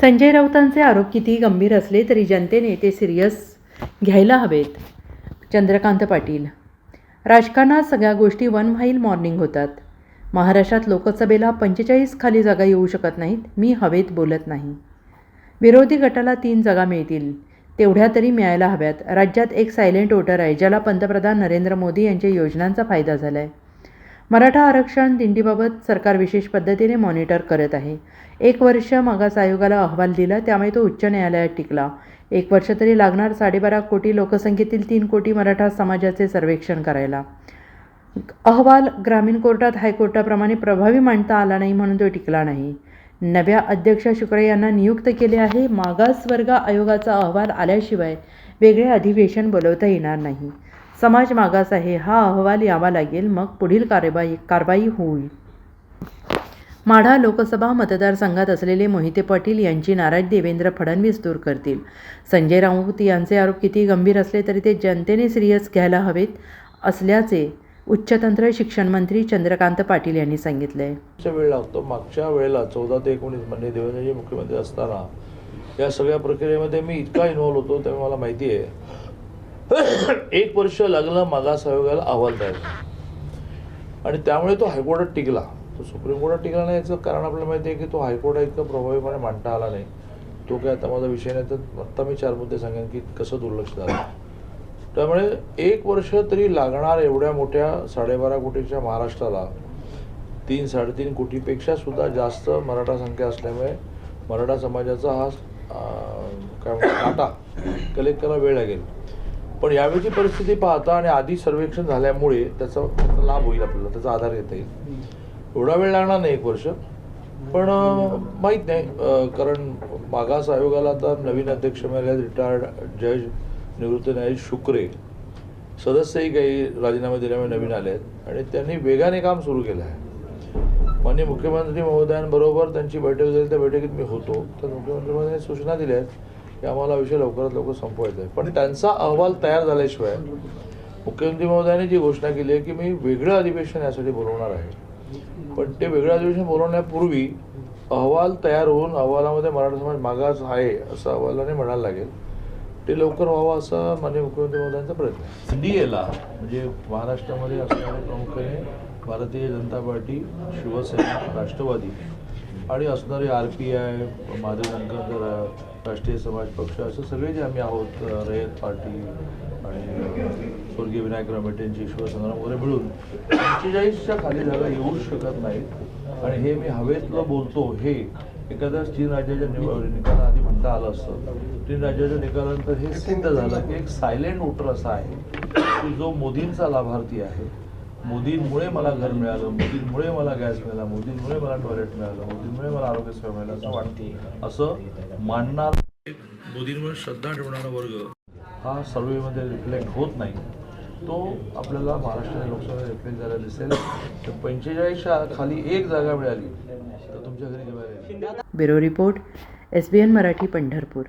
संजय राऊतांचे आरोप कितीही गंभीर असले तरी जनतेने ते सिरियस घ्यायला हवेत. चंद्रकांत पाटील. राजकारणात सगळ्या गोष्टी वन व्हाईल मॉर्निंग होतात. महाराष्ट्रात लोकसभेला पंचेचाळीस खाली जागा येऊ शकत नाहीत मी हवेत बोलत नाही. विरोधी गटाला तीन जागा मिळतील तेवढ्या तरी मिळायला हव्यात. राज्यात एक सायलेंट वोटर आहे ज्याला पंतप्रधान नरेंद्र मोदी यांच्या योजनांचा फायदा झाला आहे मराठा आरक्षण दिंडीबाबत सरकार विशेष पद्धतीने मॉनिटर करत आहे. एक वर्ष मागास आयोगाला अहवाल दिला त्यामुळे तो उच्च न्यायालयात टिकला. एक वर्ष तरी लागणार साडेबारा कोटी लोकसंख्येतील तीन कोटी मराठा समाजाचे सर्वेक्षण करायला. अहवाल ग्रामीण कोर्टात हायकोर्टाप्रमाणे प्रभावी मांडता आला नाही म्हणून तो टिकला नाही. नव्या अध्यक्ष शुक्रे यांना नियुक्त केले आहे. मागासवर्ग आयोगाचा अहवाल आल्याशिवाय वेगळे अधिवेशन बोलवता येणार नाही. समाज मागास आहे हा अहवाल यावा लागेल मग पुढील कारवाई कारवाई होईल. माढा लोकसभा मतदारसंघात असलेले मोहिते पाटील यांची नाराज देवेंद्र फडणवीस दूर करतील. संजय राऊत यांचे आरोप किती गंभीर असले तरी ते जनतेने सिरियस घ्यायला हवेत असल्याचे उच्चतंत्र शिक्षण मंत्री चंद्रकांत पाटील यांनी सांगितले. आहे वेळ लागतो. मागच्या वेळेला चौदा ते एकोणीस म्हणजे देवेंद्रजी मुख्यमंत्री असताना या सगळ्या प्रक्रियेमध्ये मी इतका इन्व्हॉल्व होतो त्यामुळे मला माहिती आहे. एक वर्ष लागलं मागास आयोगाला अहवाल द्यायला. आणि त्यामुळे तो हायकोर्टात टिकला. तो सुप्रीम कोर्टात टिकला नाही याचं कारण आपल्याला माहिती आहे की तो हायकोर्टात इतकं प्रभावीपणे मांडता आला नाही. तो काय आता माझा विषय नाही तर आत्ता मी चार मुद्दे सांगेन की कसं दुर्लक्ष झालं. त्यामुळे एक वर्ष तरी लागणार एवढ्या मोठ्या साडेबारा कोटीच्या महाराष्ट्राला. तीन साडेतीन कोटीपेक्षा सुद्धा जास्त मराठा संख्या असल्यामुळे मराठा समाजाचा हा काय म्हणतात डाटा कलेक्ट करायला वेळ लागेल. पण यावेळीची परिस्थिती पाहता आणि आधी सर्वेक्षण झाल्यामुळे त्याचा त्याचा लाभ होईल आपल्याला त्याचा आधार घेता येईल. एवढा वेळ लागणार नाही एक वर्ष. पण माहीत नाही कारण मागास आयोगाला आता नवीन अध्यक्ष मिळाले रिटायर्ड जज निवृत्त न्यायाधीश शुक्रे सदस्यही काही राजीनामे दिल्यामुळे नवीन आले आहेत आणि त्यांनी वेगाने काम सुरू केलं आहे. माननीय मुख्यमंत्री महोदयांबरोबर त्यांची बैठक झाली. त्या बैठकीत मी होतो. तर मुख्यमंत्री महोदयांनी सूचना दिल्या आहेत की आम्हाला विषय लवकरात लवकर संपवायचा आहे. पण त्यांचा अहवाल तयार झाल्याशिवाय मुख्यमंत्री महोदयांनी जी घोषणा केली आहे की मी वेगळं अधिवेशन यासाठी बोलवणार आहे. पण ते वेगळं अधिवेशन बोलवण्यापूर्वी अहवाल तयार होऊन अहवालामध्ये मराठा समाज मागास आहे असं अहवालाने म्हणायला लागेल. ते लवकर व्हावं असा माननीय मुख्यमंत्री महोदयांचा प्रयत्न आहे. डी एला म्हणजे महाराष्ट्रामध्ये असणारे प्रामुख्याने भारतीय जनता पार्टी शिवसेना राष्ट्रवादी आणि असणारे R P I Madhav Jankar Rashtriya Samaj Paksha असं सगळे जे आम्ही आहोत रयत पार्टी आणि स्वर्गीय विनायक रामेटेंची शिवसंग्राम वगैरे मिळून पंचेचाळीसच्या खाली जागा येऊ शकत नाहीत. आणि हे मी हवेतलं बोलतो हे एखाद्या तीन राज्याच्या निकाला आधी म्हणता आलं असतं. तीन राज्याच्या निकालानंतर हे सिद्ध झालं की एक सायलेंट वोटर असा आहे की जो मोदींचा लाभार्थी आहे. मोदींमुळे मला घर मिळालं मोदींमुळे मला गॅस मिळाला मोदींमुळे मला टॉयलेट मिळालं मोदींमुळे मला आरोग्य सेवा मिळालं. असं वाटतं असं मानणार मोदींवर श्रद्धा ठेवणारा वर्ग. हा सर्वेमध्ये रिफ्लेक्ट होत नाही. तो आपल्याला महाराष्ट्र लोकसभेत रिफ्लेक्ट झाला दिसेल. तर पंचेचाळीसच्या खाली एक जागा मिळाली. तर तुमच्या घरी. Bureau report S B N Marathi Pandharpur.